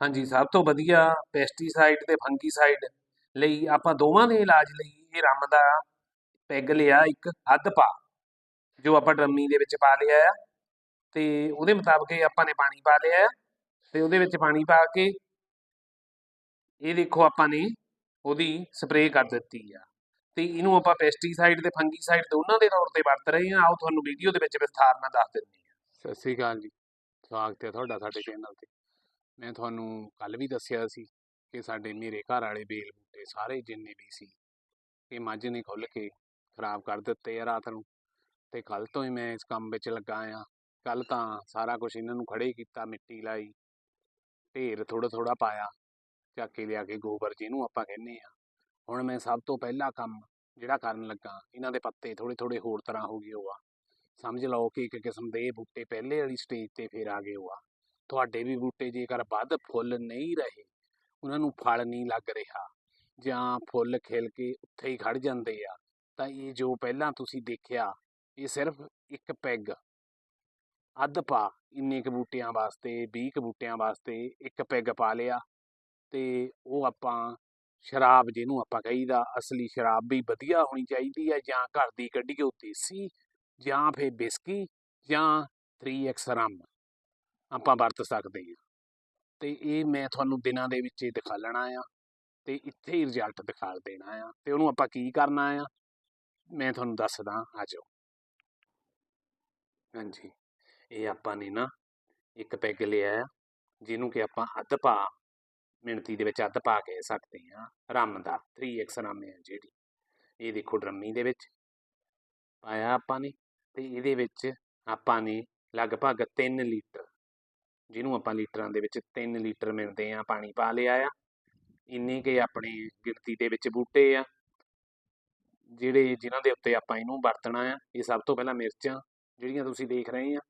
ਹਾਂਜੀ ਸਭ ਤੋਂ ਵਧੀਆ ਪੈਸਟੀਸਾਈਡ ਤੇ ਫੰਗੀਸਾਈਡ ਲਈ ਆਪਾਂ ਦੋਵਾਂ ਦੇ ਇਲਾਜ ਲਈ ਇਹ ਰੰਮ ਦਾ ਪੈਗ ਲਿਆ ਇੱਕ ਅੱਧ ਪਾ ਜੋ ਆਪਾਂ ਡਰਮੀ ਦੇ ਵਿੱਚ ਪਾ ਲਿਆ ਆ ਤੇ ਉਹਦੇ ਮੁਤਾਬਕ ਹੀ ਆਪਾਂ ਨੇ ਪਾਣੀ ਪਾ ਲਿਆ ਆ ਤੇ ਉਹਦੇ ਵਿੱਚ ਪਾਣੀ ਪਾ ਕੇ ਇਹ ਦੇਖੋ ਆਪਾਂ ਨੇ ਉਹਦੀ ਸਪਰੇਅ ਕਰ ਦਿੱਤੀ ਆ ਤੇ ਇਹਨੂੰ ਆਪਾਂ ਪੈਸਟੀਸਾਈਡ ਤੇ ਫੰਗੀਸਾਈਡ ਦੋਨਾਂ ਦੇ ਤੌਰ ਤੇ ਵਰਤ ਰਹੇ ਹਾਂ। ਆਓ ਤੁਹਾਨੂੰ ਵੀਡੀਓ ਦੇ ਵਿੱਚ ਵਿਸਥਾਰ ਨਾਲ ਦੱਸ ਦਿੰਦੇ ਹਾਂ। ਸਤਿ ਸ੍ਰੀ ਅਕਾਲ ਜੀ ਸਵਾਗਤ ਹੈ ਤੁਹਾਡਾ ਸਾਡੇ ਚੈਨਲ ਤੇ। ਮੈਂ ਤੁਹਾਨੂੰ ਕੱਲ ਵੀ ਦੱਸਿਆ ਸੀ ਕਿ ਸਾਡੇ ਮੇਰੇ ਘਰ ਵਾਲੇ ਬੇਲ ਬੂਟੇ ਸਾਰੇ ਜਿੰਨੇ ਵੀ ਸੀ ਇਹ ਮੱਝ ਨੇ ਖੁੱਲ ਕੇ ਖਰਾਬ ਕਰ ਦਿੱਤੇ ਆ ਰਾਤ ਨੂੰ ਤੇ ਕੱਲ ਤੋਂ ਹੀ ਮੈਂ ਇਸ ਕੰਮ ਵਿੱਚ ਲੱਗਾ ਆ। ਕੱਲ ਤਾਂ ਸਾਰਾ ਕੁਝ ਇਹਨਾਂ ਨੂੰ ਖੜੇ ਕੀਤਾ, ਮਿੱਟੀ ਲਾਈ, ਢੇਰ ਥੋੜਾ ਥੋੜਾ ਪਾਇਆ, ਚੱਕ ਕੇ ਲਿਆ ਕੇ ਗੋਬਰ ਜਿਹਨੂੰ ਆਪਾਂ ਕਹਿੰਦੇ ਆ। ਹੁਣ ਮੈਂ ਸਭ ਤੋਂ ਪਹਿਲਾ ਕੰਮ ਜਿਹੜਾ ਕਰਨ ਲੱਗਾ, ਇਹਨਾਂ ਦੇ ਪੱਤੇ ਥੋੜੇ ਥੋੜੇ ਹੋਰ ਤਰ੍ਹਾਂ ਹੋ ਗਏ ਉਹ ਆ ਸਮਝ ਲਓ ਕਿ ਇੱਕ ਕਿਸਮ ਦੇ ਬੂਟੇ ਪਹਿਲੇ ਵਾਲੀ ਸਟੇਜ ਤੇ ਫਿਰ ਆ ਗਏ ਉਹ ਆ ਤੁਹਾਡੇ ਵੀ ਬੂਟੇ ਜੇਕਰ ਵੱਧ ਫੁੱਲ ਨਹੀਂ ਰਹੇ, ਉਹਨਾਂ ਨੂੰ ਫਲ ਨਹੀਂ ਲੱਗ ਰਿਹਾ ਜਾਂ ਫੁੱਲ ਖਿਲ ਕੇ ਉੱਥੇ ਹੀ ਖੜ ਜਾਂਦੇ ਆ, ਤਾਂ ਇਹ ਜੋ ਪਹਿਲਾਂ ਤੁਸੀਂ ਦੇਖਿਆ, ਇਹ ਸਿਰਫ ਇੱਕ ਪੈਗ। ਅੱਧ ਪਾ ਇੰਨੇ ਕੁ ਬੂਟਿਆਂ ਵਾਸਤੇ 20 ਕੁ ਬੂਟਿਆਂ ਵਾਸਤੇ ਇੱਕ ਪੈਗ ਪਾ ਲਿਆ ਤੇ ਉਹ ਆਪਾਂ ਸ਼ਰਾਬ ਜਿਹਨੂੰ ਆਪਾਂ ਕਹੀਦਾ, ਅਸਲੀ ਸ਼ਰਾਬ ਵੀ ਵਧੀਆ ਹੋਣੀ ਚਾਹੀਦੀ ਹੈ ਜਾਂ ਘਰ ਦੀ ਕੱਢੀ ਉਹ ਦੇਸੀ ਜਾਂ ਫਿਰ ਬਿਸਕੀ ਜਾਂ 3x ਰਮ। ਆਪਾਂ ਵਰਤ ਸਕਦੇ ਹਾਂ। ਤੇ ਇਹ ਮੈਂ ਤੁਹਾਨੂੰ ਦਿਨਾਂ ਦੇ ਵਿੱਚ ਇਹ ਦਿਖਾ ਲੈਣਾ ਆ ਤੇ ਇੱਥੇ ਹੀ ਰਿਜ਼ਲਟ ਦਿਖਾ ਦੇਣਾ ਆ ਤੇ ਉਹਨੂੰ ਆਪਾਂ ਕੀ ਕਰਨਾ ਆ, ਮੈਂ ਤੁਹਾਨੂੰ ਦੱਸਦਾ ਆ ਜਾਓ ਹਾਂਜੀ, ਇਹ ਆਪਾਂ ਨੇ ਨਾ ਇੱਕ ਪੈਗ ਲਿਆ ਆ, ਜਿਹਨੂੰ ਕਿ ਆਪਾਂ ਅੱਧ ਪਾ, ਮਿਣਤੀ ਦੇ ਵਿੱਚ ਅੱਧ ਪਾ ਕਹਿ ਸਕਦੇ ਹਾਂ, ਰਮ ਦਾ 3x ਰਮ ਆ ਜਿਹੜੀ। ਇਹ ਦੇਖੋ ਡਰਮੀ ਦੇ ਵਿੱਚ ਪਾਇਆ ਆਪਾਂ ਨੇ ਤੇ ਇਹਦੇ ਵਿੱਚ ਆਪਾਂ ਨੇ ਲਗਭਗ 3 ਲੀਟਰ ਜਿਹਨੂੰ ਆਪਾਂ ਲੀਟਰਾਂ ਦੇ ਵਿੱਚ 3 ਲੀਟਰ ਮਿਲਦੇ ਆ, ਪਾਣੀ ਪਾ ਲਿਆ ਆ। ਇੰਨੇ ਕੇ ਆਪਣੇ ਗਿਣਤੀ ਦੇ ਵਿੱਚ ਬੂਟੇ ਆ, ਜਿਹੜੇ ਜਿਨ੍ਹਾਂ ਦੇ ਉੱਤੇ ਆਪਾਂ ਇਹਨੂੰ ਵਰਤਣਾ ਆ। ਇਹ ਸਭ ਤੋਂ ਪਹਿਲਾਂ ਮਿਰਚਾਂ, ਜਿਹੜੀਆਂ ਤੁਸੀਂ ਦੇਖ ਰਹੇ ਆ।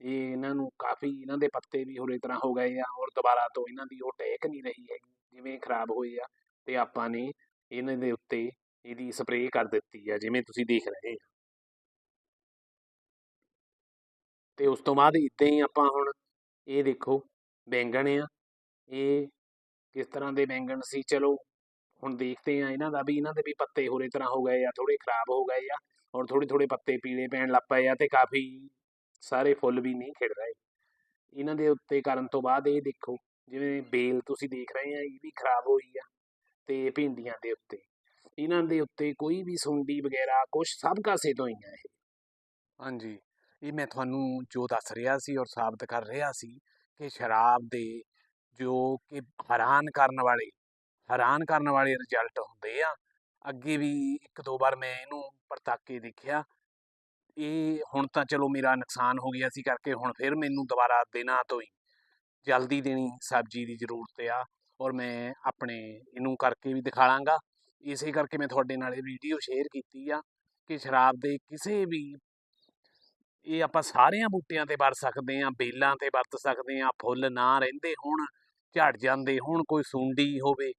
ਇਹ ਇਹਨਾਂ ਨੂੰ ਕਾਫੀ ਇਹਨਾਂ ਦੇ ਪੱਤੇ ਵੀ ਹੋਰੇ ਤਰ੍ਹਾਂ ਹੋ ਗਏ ਆ ਔਰ ਦੁਬਾਰਾ ਤੋਂ ਇਹਨਾਂ ਦੀ ਉਹ ਟੇਕ ਨਹੀਂ ਰਹੀ ਹੈਗੀ, ਜਿਵੇਂ ਖਰਾਬ ਹੋਏ ਆ ਤੇ ਆਪਾਂ ਨੇ ਇਹਨਾਂ ਦੇ ਉੱਤੇ ਇਹਦੀ ਸਪਰੇਅ ਕਰ ਦਿੱਤੀ ਆ, ਜਿਵੇਂ ਤੁਸੀਂ ਦੇਖ ਰਹੇ ਆ। ਤੇ ਉਸ ਤੋਂ ਬਾਅਦ ਇਦਾਂ ਹੀ ਆਪਾਂ ਹੁਣ ਇਹ ਦੇਖੋ, ਬੈਂਗਣ ਆ, ਇਹ ਕਿਸ ਤਰ੍ਹਾਂ ਦੇ ਬੈਂਗਣ ਸੀ? ਚਲੋ, ਹੁਣ ਦੇਖਦੇ ਆ ਇਹਨਾਂ ਦਾ ਵੀ, ਇਹਨਾਂ ਦੇ ਵੀ ਪੱਤੇ ਹੋਰੇ ਤਰ੍ਹਾਂ ਹੋ ਗਏ ਆ ਥੋੜੇ ਖਰਾਬ ਹੋ ਗਏ ਆ ਔਰ ਥੋੜੇ ਥੋੜੇ ਪੱਤੇ ਪੀਲੇ ਪੈਣ ਲੱਗ ਪਏ ਆ ਤੇ ਕਾਫੀ ਸਾਰੇ ਫੁੱਲ ਵੀ ਨਹੀਂ ਖਿੜ ਰਹੇ। ਇਹਨਾਂ ਦੇ ਉੱਤੇ ਕਰਨ ਤੋਂ ਬਾਅਦ ਇਹ ਦੇਖੋ, ਜਿਵੇਂ ਬੇਲ ਤੁਸੀਂ ਦੇਖ ਰਹੇ ਆ, ਇਹ ਵੀ ਖਰਾਬ ਹੋਈ ਆ ਤੇ ਭਿੰਡੀਆਂ ਦੇ ਉੱਤੇ। ਇਹਨਾਂ ਦੇ ਉੱਤੇ ਕੋਈ ਵੀ ਸੁੰਡੀ ਵਗੈਰਾ ਕੁਝ ਸਭ ਕਾਸੇ ਤੋਂ ਹੀ ਆ ਇਹ। ਹਾਂਜੀ। ਇਹ ਮੈਂ ਤੁਹਾਨੂੰ ਜੋ ਦੱਸ ਰਿਹਾ ਸੀ ਔਰ ਸਾਬਤ ਕਰ ਰਿਹਾ ਸੀ ਕਿ ਸ਼ਰਾਬ ਦੇ ਜੋ ਕਿ ਹੈਰਾਨ ਕਰਨ ਵਾਲੇ, ਹੈਰਾਨ ਕਰਨ ਵਾਲੇ ਰਿਜ਼ਲਟ ਹੁੰਦੇ ਆ, ਅੱਗੇ ਵੀ ਇੱਕ ਦੋ ਵਾਰ ਮੈਂ ਇਹਨੂੰ ਪਰਤੱਕ ਕੇ ਦੇਖਿਆ। ਇਹ ਹੁਣ ਤਾਂ ਚਲੋ ਮੇਰਾ ਨੁਕਸਾਨ ਹੋ ਗਿਆ ਸੀ ਕਰਕੇ ਹੁਣ ਫਿਰ ਮੈਨੂੰ ਦੁਬਾਰਾ ਦਿਨਾਂ ਤੋਂ ਹੀ ਜਲਦੀ ਦੇਣੀ ਸਬਜ਼ੀ ਦੀ ਜ਼ਰੂਰਤ ਆ ਔਰ ਮੈਂ ਆਪਣੇ ਇਹਨੂੰ ਕਰਕੇ ਵੀ ਦਿਖਾ ਲਾਂਗਾ। ਇਸੇ ਕਰਕੇ ਮੈਂ ਤੁਹਾਡੇ ਨਾਲ ਇਹ ਵੀਡੀਓ ਸ਼ੇਅਰ ਕੀਤੀ ਆ ਕਿ ਸ਼ਰਾਬ ਦੇ ਕਿਸੇ ਵੀ ਇਹ ਆਪਾਂ ਸਾਰਿਆਂ ਬੂਟਿਆਂ ਤੇ ਵਰਤ ਸਕਦੇ ਆ ਬੇਲਾਂ ਤੇ ਵਰਤ ਸਕਦੇ ਆ ਫੁੱਲ ਨਾ ਰਹਿੰਦੇ ਹੋਣ, ਝੜ ਜਾਂਦੇ ਹੋਣ, ਕੋਈ ਸੁੰਡੀ ਹੋਵੇ,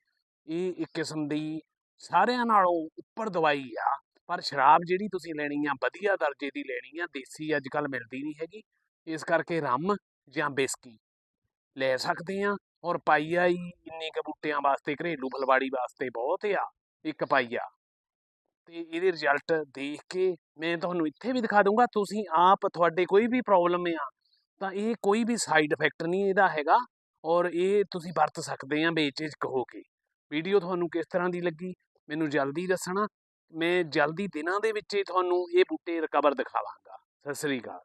ਇਹ ਇੱਕ ਕਿਸਮ ਦੀ ਸਾਰਿਆਂ ਨਾਲੋਂ ਉੱਪਰ ਦਵਾਈ ਆ। ਪਰ ਸ਼ਰਾਬ ਜਿਹੜੀ ਤੁਸੀਂ ਲੈਣੀ ਆ, ਵਧੀਆ ਦਰਜੇ ਦੀ ਲੈਣੀ ਆ, ਦੇਸੀ ਅੱਜ ਕੱਲ ਮਿਲਦੀ ਨਹੀਂ ਹੈਗੀ, ਇਸ ਕਰਕੇ ਰੰਮ ਜਾਂ ਬਿਸਕੀ ਲੈ ਸਕਦੇ ਆ ਔਰ ਪਾਈਆ ਹੀ ਇੰਨੇ ਕ ਬੂਟਿਆਂ ਵਾਸਤੇ, ਘਰੇਲੂ ਫਲਵਾੜੀ ਵਾਸਤੇ ਬਹੁਤ ਆ, ਇੱਕ ਪਾਈਆ। ਤੇ ਇਹਦੇ ਰਿਜ਼ਲਟ ਦੇਖ ਕੇ ਮੈਂ ਤੁਹਾਨੂੰ ਇੱਥੇ ਵੀ ਦਿਖਾ ਦੂੰਗਾ ਤੁਸੀਂ ਆਪ ਤੁਹਾਡੇ ਕੋਈ ਵੀ ਪ੍ਰੋਬਲਮ ਆ, ਤਾਂ ਇਹ ਕੋਈ ਵੀ ਸਾਈਡ ਇਫੈਕਟ ਨਹੀਂ ਇਹਦਾ ਹੈਗਾ ਔਰ ਇਹ ਤੁਸੀਂ ਵਰਤ ਸਕਦੇ ਆ ਬੇਚਿਜਕ ਹੋ ਕੇ। ਵੀਡੀਓ ਤੁਹਾਨੂੰ ਕਿਸ ਤਰ੍ਹਾਂ ਦੀ ਲੱਗੀ, ਮੈਨੂੰ ਜਲਦੀ ਦੱਸਣਾ, ਮੈਂ ਜਲਦੀ ਦਿਨਾਂ ਦੇ ਵਿੱਚ ਹੀ ਤੁਹਾਨੂੰ ਇਹ ਬੂਟੇ ਰਿਕਵਰ ਦਿਖਾਵਾਂਗਾ ਸਤਿ ਸ੍ਰੀ ਅਕਾਲ।